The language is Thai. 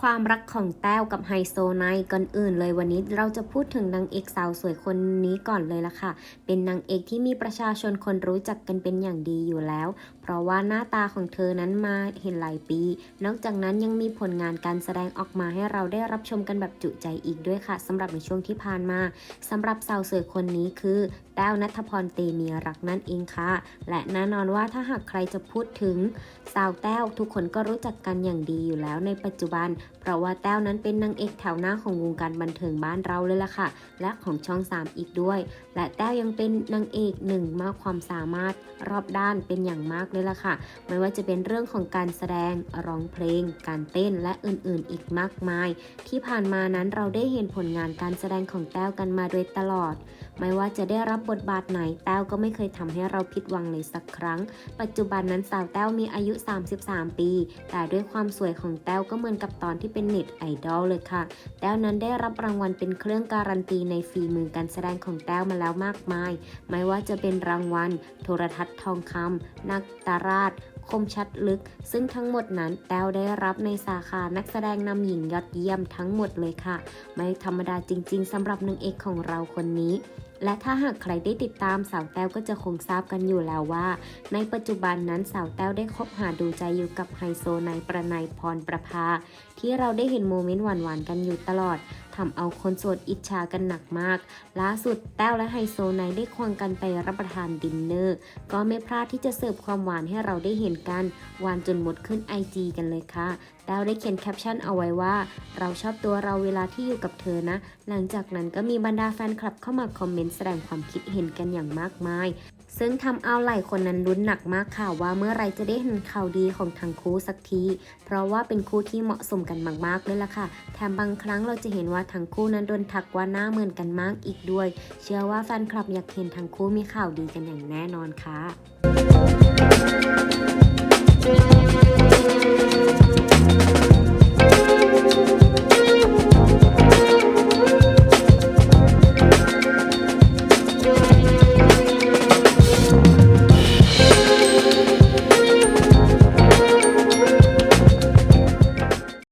ความรักของแต้วกับไฮโซไนก่อนอื่นเลยวันนี้เราจะพูดถึงนางเอกสาวสวยคนนี้ก่อนเลยละค่ะ เป็นนางเอกที่มีประชาชนคนรู้จักกันเป็นอย่างดีอยู่แล้ว เพราะว่าหน้าตาของเธอนั้นมาเห็นหลายปี นอกจากนั้นยังมีผลงานการแสดงออกมาให้เราได้รับชมกันแบบจุใจอีกด้วยค่ะสำหรับในช่วงที่ผ่านมาสำหรับสาวสวยคนนี้คือ แต้วนัทพรเตมีรักนั่นเองค่ะ และแน่นอนว่าถ้าหากใครจะพูดถึงสาวแต้วทุกคนก็รู้จักกันอย่างดีอยู่แล้วในปัจจุบันเพราะว่าแต้วนั้นเป็นนางเอกแถวหน้าของวงการบันเทิงบ้านเราเลยล่ะค่ะ และของช่อง 3 อีกด้วย และแต้วยังเป็นนางเอกหนึ่งมากความสามารถรอบด้านเป็นอย่างมากเลยล่ะค่ะ ไม่ว่าจะเป็นเรื่องของการแสดงร้องเพลง การเต้นและอื่นๆ อีกมากมาย ที่ผ่านมานั้นเราได้เห็นผลงานการแสดงของแต้วกันมาโดยตลอด ไม่ว่าจะได้รับบทบาทไหนแต้วก็ไม่เคยทำให้เราผิดหวังเลยสักครั้ง ปัจจุบันนั้นสาวแต้วมีอายุ 33 ปี แต่ด้วยความสวยของแต้วก็เหมือนกับตอนที่เป็นเน็ตไอดอลเลยค่ะ แต้วนั้นได้รับรางวัลเป็นเครื่องการันตีในฝีมือการแสดงของแต้วมาแล้วมากมาย ไม่ว่าจะเป็นรางวัล โทรทัศน์ทองคำนักตาราชคมชัดลึก ซึ่งทั้งหมดนั้นแต้วได้รับในสาขานักแสดงนำหญิงยอดเยี่ยมทั้งหมดเลยค่ะ ไม่ธรรมดาจริง ๆสำหรับนางเอกของเราคนนี้ และถ้าหากใครได้ติดตามสาวแต้วก็จะคงทราบกันอยู่แล้วว่า ในปัจจุบันนั้นสาวแต้วได้คบหาดูใจอยู่กับไฮโซนายประนายพรประภา ที่เราได้เห็นโมเมนต์หวานๆกันอยู่ตลอดทำเอาคนโสดอิจฉากันหนักมาก ล่าสุดแต้วและไฮโซไนได้ควงกันไปรับประทานดินเนอร์ ก็ไม่พลาดที่จะเสิร์ฟความหวานให้เราได้เห็นกัน หวานจนหมดขึ้นไอจีกันเลยค่ะ แต้วได้เขียนแคปชั่นเอาไว้ว่า เราชอบตัวเราเวลาที่อยู่กับเธอนะ หลังจากนั้นก็มีบรรดาแฟนคลับเข้ามาคอมเมนต์แสดงความคิดเห็นกันอย่างมากมายซึ่งทำเอาหลายคนนั้นลุ้นหนักมากค่ะว่าเมื่อไรจะได้เห็นข่าวดีของทั้งคู่สักที เพราะว่าเป็นคู่ที่เหมาะสมกันมากๆเลยล่ะค่ะ แถมบางครั้งเราจะเห็นว่าว่าทั้งคู่นั้นโดนทักว่าหน้าเหมือนกันมากอีกด้วย เชื่อว่าแฟนคลับอยากเห็นทั้งคู่มีข่าวดีกันอย่างแน่นอนค่ะ